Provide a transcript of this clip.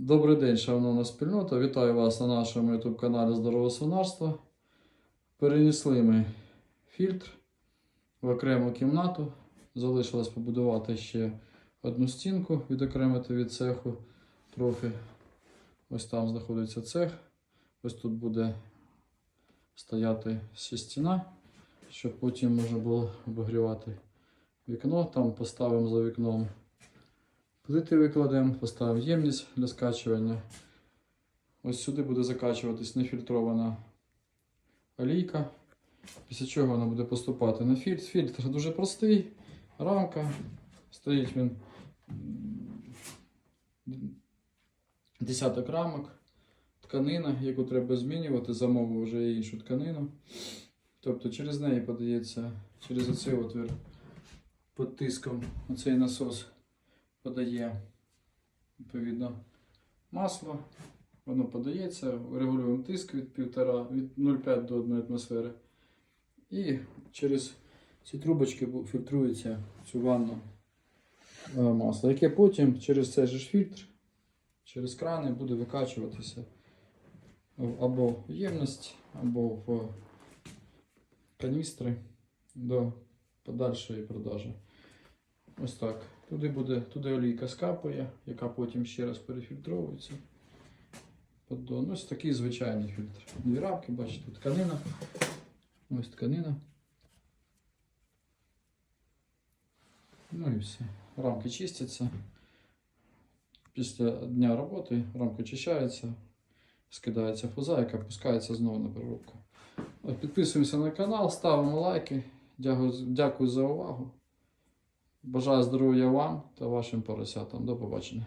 Добрий день, шановна спільнота. Вітаю вас на нашому YouTube каналі Здорове свинарство. Перенесли ми фільтр в окрему кімнату. Залишилось побудувати ще одну стінку, відокремити від цеху трохи. Ось там знаходиться цех. Ось тут буде стояти стіна, щоб потім можна було обігрівати вікно. Там поставимо за вікном Плити викладемо, поставимо ємність для скачування. Ось сюди буде закачуватись нефільтрована олійка. Після чого вона буде поступати на фільтр. Фільтр дуже простий, рамка. Стоїть він десяток рамок, тканина, яку треба змінювати, замовив вже іншу тканину. Тобто через неї подається, через оцей отвір під тиском, оцей насос подає відповідно масло. Воно подається, регулюємо тиск від 1,5, від 0,5 до 1 атмосфери. І через ці трубочки фільтрується цю ванну е, масло, яке потім через цей же фільтр, через крани буде викачуватися або в ємність, або в каністри до подальшої продажі. Ось так. Туди буде, туди олійка скапує, яка потім ще раз перефільтровується. Поддон. Ось такий звичайний фільтр. Дві рамки, бачите, тканина. Ось тканина. Ну і все. Рамки чистяться. Після дня роботи рамка очищається, скидається фуза, яка пускається знову на переробку. Підписуємося на канал, ставимо лайки. Дякую за увагу. Бажаю здоров'я вам та вашим поросятам. До побачення.